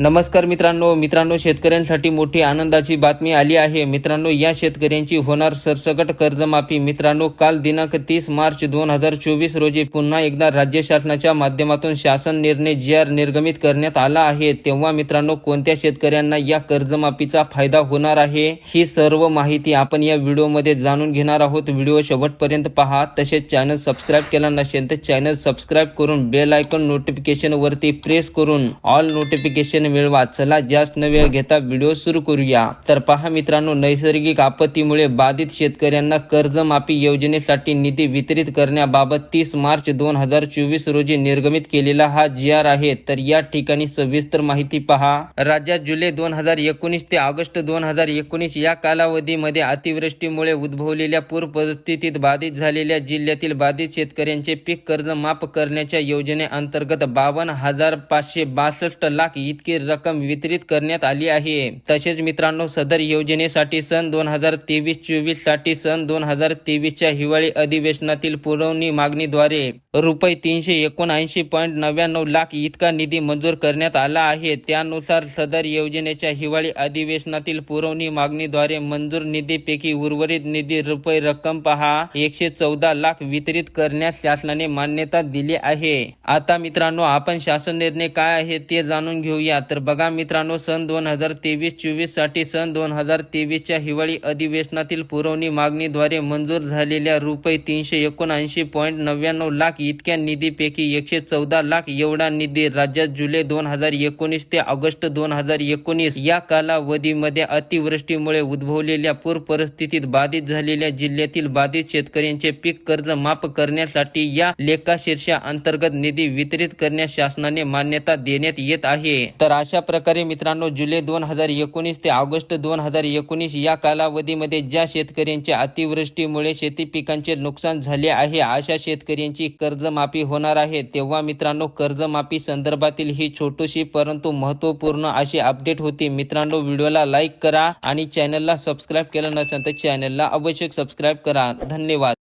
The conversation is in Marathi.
नमस्कार मित्रांनो मित्रांनो शेतकऱ्यांसाठी मोठी आनंदाची बातमी आली आहे. मित्रांनो या शेतकऱ्यांची होणार सरसकट कर्जमाफी. मित्रांनो काल दिनांक तीस मार्च दोन हजार चोवीस रोजी पुन्हा एकदा राज्य शासनाच्या माध्यमातून शासन निर्णय जी आर निर्गमित करण्यात आला आहे. तेव्हा मित्रांनो कोणत्या शेतकऱ्यांना या कर्जमाफीचा फायदा होणार आहे ही सर्व माहिती आपण या व्हिडिओमध्ये जाणून घेणार आहोत. व्हिडिओ शेवटपर्यंत पहा. तसेच चॅनल सबस्क्राईब केला नसेल तर चॅनल सबस्क्राईब करून बेल आयकॉन नोटिफिकेशन वरती प्रेस करून ऑल नोटिफिकेशन मिळवा चला जास्त न वेळ घेता व्हिडिओ सुरू करूया. तर पहा मित्रांनो नैसर्गिक आपत्तीमुळे बाधित शेतकऱ्यांना कर्जमाफी योजनेसाठी निधी वितरित करण्याबाबत तीस मार्च दोन हजार चोवीस रोजी निर्गमित केलेला हा जी आर आहे. तर या ठिकाणी सविस्तर माहिती पहा. राज्यात जुलै दोन हजार एकोणीस ते ऑगस्ट दोन हजार एकोणीस या कालावधीमध्ये अतिवृष्टीमुळे उद्भवलेल्या पूर परिस्थितीत बाधित झालेल्या जिल्ह्यातील बाधित शेतकऱ्यांचे पीक कर्ज माफ करण्याच्या योजनेअंतर्गत बावन्न हजार पाचशे बासष्ट लाख इतकी रक्कम वितरित करण्यात आली आहे. तसेच मित्रांनो सदर योजनेसाठी सन दोन हजार तेवीस चोवीससाठी सन दोन हजार तेवीसच्या हिवाळी अधिवेशनातील पुरवणी मागणीद्वारे रुपये तीनशे एकोणऐंशी पॉईंट नव्याण्णव लाख इतका निधी मंजूर करण्यात आला आहे. त्यानुसार सदर योजनेच्या हिवाळी अधिवेशनातील पुरवणी मागणीद्वारे मंजूर निधीपैकी उर्वरित निधी रुपये रक्कम पहा एकशे चौदा लाख वितरित करण्यास शासनाने मान्यता दिली आहे. आता मित्रांनो आपण शासन निर्णय काय आहे ते जाणून घेऊया. तर बघा मित्रांनो सन दोन हजार तेवीस चोवीससाठी सन दोन हजार तेवीसच्या हिवाळी अधिवेशनातील पुरवणी मागणीद्वारे मंजूर झालेल्या रुपये तीनशे एकोणऐंशी पॉईंट नव्याण्णव लाख इतक्या निधीपैकी एकशे चौदा लाख एवढा निधी राज्यात जुलै दोन हजार एकोणीस ते ऑगस्ट दोन हजार एकोणीस या कालावधीमध्ये अतिवृष्टीमुळे उद्भवलेल्या पूर परिस्थितीत बाधित झालेल्या जिल्ह्यातील बाधित शेतकऱ्यांचे पीक कर्ज माफ करण्यासाठी या लेखाशीर्षा अंतर्गत निधी वितरित करण्यास शासनाने मान्यता देण्यात येत आहे. तर तर अशा प्रकारे मित्रांनो जुलै दोन हजार एकोणीस ते ऑगस्ट दोन हजार एकोणीस या कालावधीमध्ये ज्या शेतकऱ्यांच्या अतिवृष्टीमुळे शेती पिकांचे नुकसान झाले आहे अशा शेतकऱ्यांची कर्जमाफी होणार आहे. तेव्हा मित्रांनो कर्जमाफी संदर्भातील ही छोटीशी परंतु महत्त्वपूर्ण अशी अपडेट होती. मित्रांनो व्हिडिओला लाईक करा आणि चॅनलला सबस्क्राईब केलं नसेल तर चॅनलला आवश्यक सबस्क्राईब करा. धन्यवाद.